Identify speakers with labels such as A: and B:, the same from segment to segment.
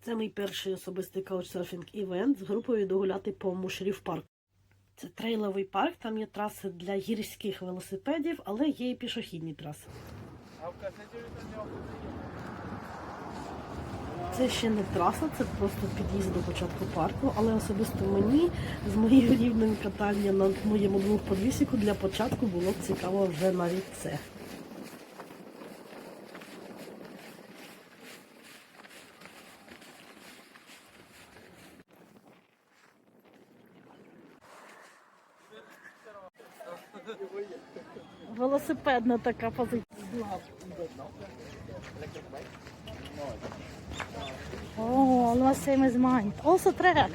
A: Це мій перший особистий каучсерфінг івент з групою йду гуляти по Мушрів парку. Це трейловий парк, там є траси для гірських велосипедів, але є і пішохідні траси. Це ще не траса, це просто під'їзд до початку парку, але особисто мені з моїм рівнем катання на моєму двохподвісіку для початку було б цікаво вже навіть це. Велосипедна така позиція.
B: Oh, almost same as mine. Also track.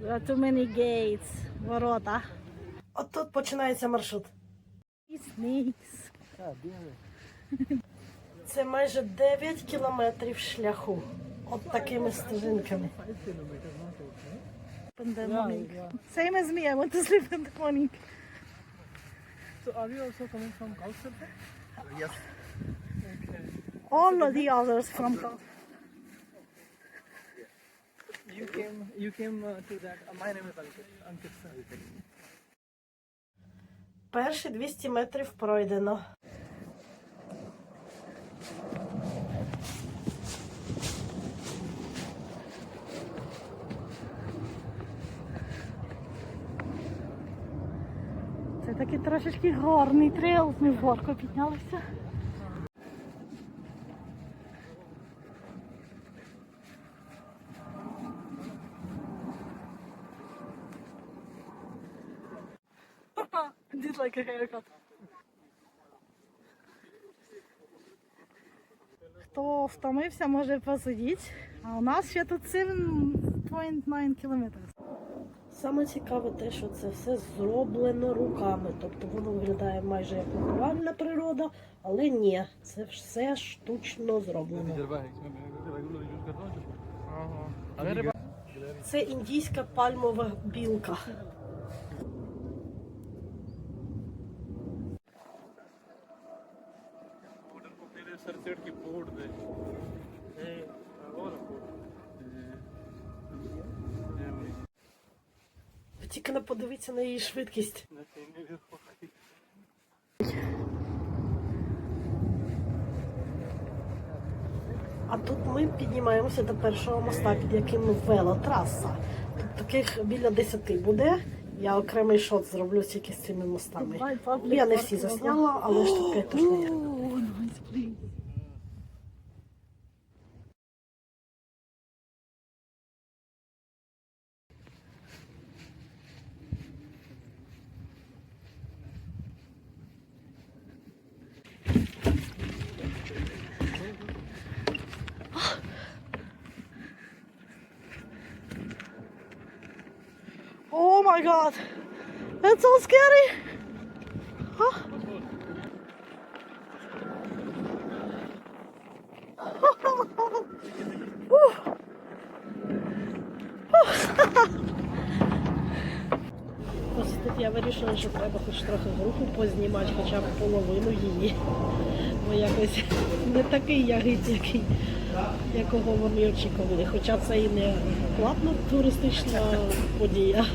B: There are too many gates. Ворота.
A: От тут починається маршрут.
B: Snakes.
A: Це майже 9 кілометрів шляху. От такими стежинками.
B: In the morning. Same as me. I want to sleep in the morning.
C: So are you also coming from Couchsurfing?
D: Yes. Okay.
B: All of the others from Cal-
C: You came you came uh, to that. Uh, my name is Ankit. Ankit sir.
A: Перші 200 метрів пройдено.
B: Це такий трошечки горний трейл. Ми в горку піднялися. Did like a haircut. Хто втомився, може посидіти. А у нас ще тут 7.9 кілометрів.
A: Саме цікаве те, що це все зроблено руками. Тобто воно виглядає майже як натуральна природа, але ні, це все штучно зроблено. Це індійська пальмова білка. Не подивіться на її швидкість. А тут ми піднімаємося до першого моста, під яким велотраса. Тут таких біля 10 буде. Я окремий шот зроблю тільки з цими мостами. Я не всі засняла, але ж таке теж не
B: my god, that's so scary.
A: Ось тут я вирішила, що треба хоч трохи групу познімати, хоча б половину її. Бо якось не такий ягид, який, якого вони очікували. Хоча це і не платна туристична подія.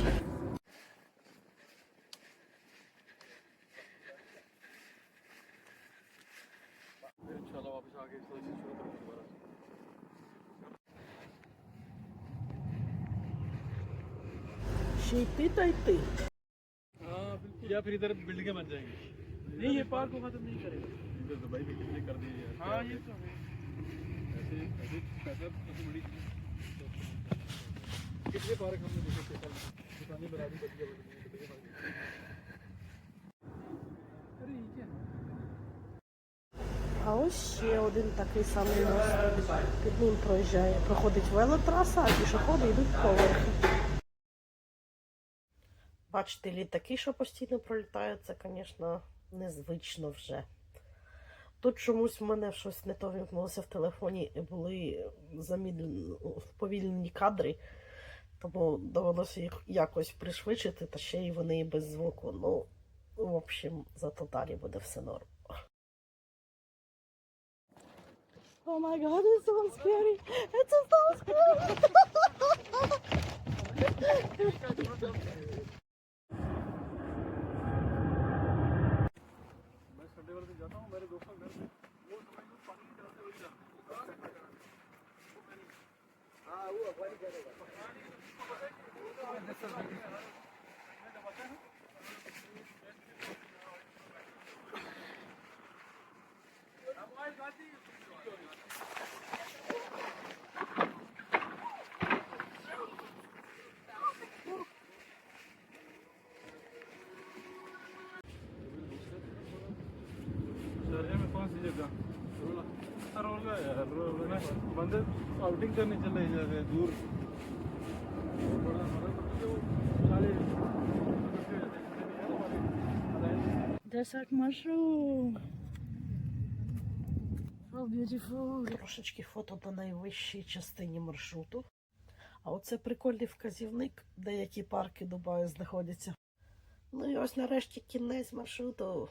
A: Ще йти та йти.
C: हाँ बिल्कुल या फिर इधर बिल्डिंगें बन जाएंगी नहीं ये पार्क को खत्म नहीं करेगा इधर दुबई भी कितने कर दिए यार हाँ ये तो है ऐसे ऐसे पैसा ऐसे बड़ी कितने पार्क हमने देखे थे कल दुकानें बना दी बढ़िया बढ़िया कितने पार्क अरे ये क्या
A: А ось ще один такий самий мост. Під ним проїжджає, проходить велотраса, а пішоходи йдуть поверхи. Бачите, літаки, що постійно пролітають, це, звісно, незвично вже. Тут чомусь в мене щось не то вімкнулося в телефоні і були замідлені вповільнені кадри. Тому довелося їх якось пришвидшити, та ще й вони і без звуку. Ну, в общем, зато далі буде все норм.
B: Oh my god, it's so scary. It's
C: Söyleyemem falan size सी जगह रोला यार रोला बंदे आउटिंग करने चले जाते हैं दूर बड़ा बड़ा जो सारे इकट्ठे हो जाते हैं
B: Desert mushroom. So beautiful.
A: Трошечки фото на найвищій частині маршруту. А оце прикольний вказівник, де які парки Дубаю знаходяться. Ну і ось нарешті кінець маршруту.